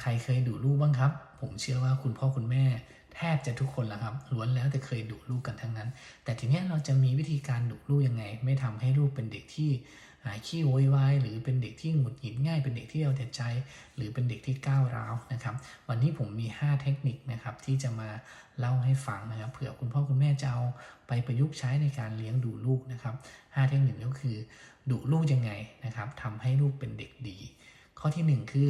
ใครเคยดุลูกบ้างครับ ผมเชื่อว่าคุณพ่อคุณแม่ แทบจะทุกคนละครับล้วนแล้วแต่เคยดุลูกกันทั้งนั้น แต่ทีนี้เราจะมีวิธีการดุลูกยังไง ไม่ทำให้ลูกเป็นเด็กที่ขี้โวยวายหรือเป็นเด็กที่หงุดหงิดง่าย เป็นเด็กที่เอาแต่ใจ หรือเป็นเด็กที่ก้าวร้าวนะครับ วันนี้ผมมี 5 เทคนิคนะครับที่จะมาเล่าให้ฟังนะครับเผื่อคุณพ่อคุณแม่จะเอาไปประยุกต์ใช้ในการเลี้ยงดูลูกนะครับ5เทคนิคก็คือดุลูกยังไงนะครับทำให้ลูกเป็นเด็กดี ข้อทีหนึ่1 คือ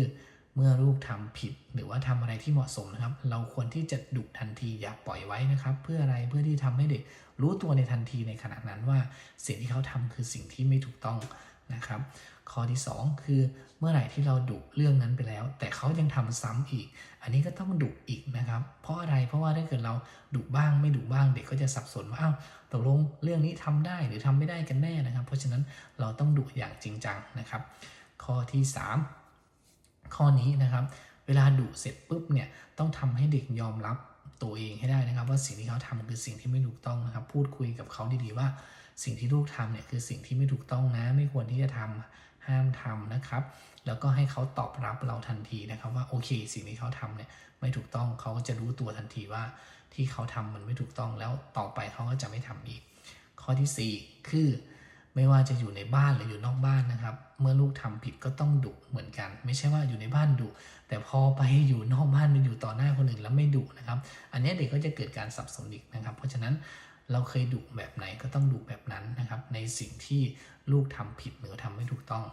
มื่อลูกทำผิดหรือว่าทำอะไรที่เหมาะสมนะครับ เราควรที่จะดุทันทีอย่าปล่อยไว้นะครับ เพื่ออะไรเพื่อที่ทำให้เด็กรู้ตัวในทันทีในขณะนั้นว่าสิ่งที่เขาทำคือสิ่งที่ไม่ถูกต้องนะครับ ข้อที่ 2 คือเมื่อไหร่ที่เราดุเรื่องนั้นไปแล้ว แต่เขายังทำซ้ำอีก อันนี้ก็ต้องดุอีกนะครับ เพราะอะไรเพราะว่าถ้าเกิดเราดุบ้างไม่ดุบ้างเด็กก็จะสับสนว่าอ้าวตกลงเรื่องนี้ทำได้หรือทำไม่ได้กันแน่นะครับ เพราะฉะนั้นเราต้องดุอย่างจริงจังนะครับ ข้อที่ 3 ข้อนี้นะครับ เวลาดุเสร็จปุ๊บเนี่ยต้องทำให้เด็กยอมรับตัวเองให้ได้นะครับ ว่าสิ่งที่เขาทำคือสิ่งที่ไม่ถูกต้องนะครับ พูดคุยกับเขาดีๆว่า สิ่งที่ลูกทำเนี่ยคือสิ่งที่ไม่ถูกต้องนะไม่ควรที่จะทำห้ามทำนะครับ แล้วก็ให้เขาตอบรับเราทันทีนะครับว่าโอเค สิ่งที่เขาทำเนี่ยไม่ถูกต้องเขาก็จะรู้ตัวทันทีว่าที่เขาทำมันไม่ถูกต้องแล้วต่อไปเขาก็จะไม่ทำอีก ข้อทีสี่4 คือ ไม่ว่าจะอยู่ในบ้านหรืออยู่นอกบ้านนะครับ เมื่อลูกทำผิดก็ต้องดุเหมือนกัน ไม่ใช่ว่าอยู่ในบ้านดุแต่พอไปอยู่นอกบ้านไปอยู่ต่อหน้าคนอื่นแล้วไม่ดุนะครับ อันนี้เด็กก็จะเกิดการสับสนอีกนะครับ เพราะฉะนั้นเราเคยดุแบบไหนก็ต้องดุแบบนั้นนะครับ ในสิ่งที่ลูกทำผิดหรือทำไม่ถูกต้อง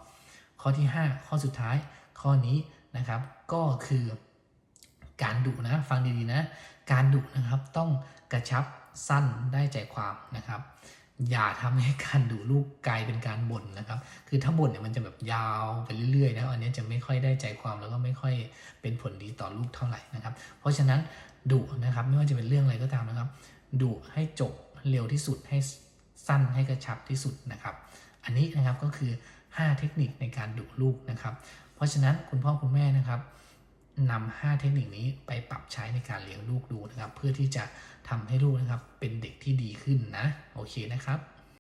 ข้อที่ 5 ข้อสุดท้าย ข้อนี้นะครับ ก็คือการดุนะฟังดีๆนะ การดุนะครับต้องกระชับสั้นได้ใจความนะครับ อย่าทำให้การดุลูกกลายเป็นการบ่นนะครับ คือถ้าบ่นเนี่ยมันจะแบบยาวไปเรื่อยๆนะอันนี้จะไม่ค่อยได้ใจความแล้วก็ไม่ค่อยเป็นผลดีต่อลูกเท่าไหร่นะครับ เพราะฉะนั้นดุนะครับไม่ว่าจะเป็นเรื่องอะไรก็ตามนะครับดุให้จบเร็วที่สุดให้สั้นให้กระชับที่สุดนะครับ อันนี้นะครับก็คือ 5 เทคนิคในการดุลูกนะครับ เพราะฉะนั้นคุณพ่อคุณแม่นะครับ นำ5เทคนิคนี้ไปปรับใช้ในการเลี้ยงลูกดูนะครับ เพื่อที่จะทำให้ลูกนะครับเป็นเด็กที่ดีขึ้นนะ โอเคนะครับ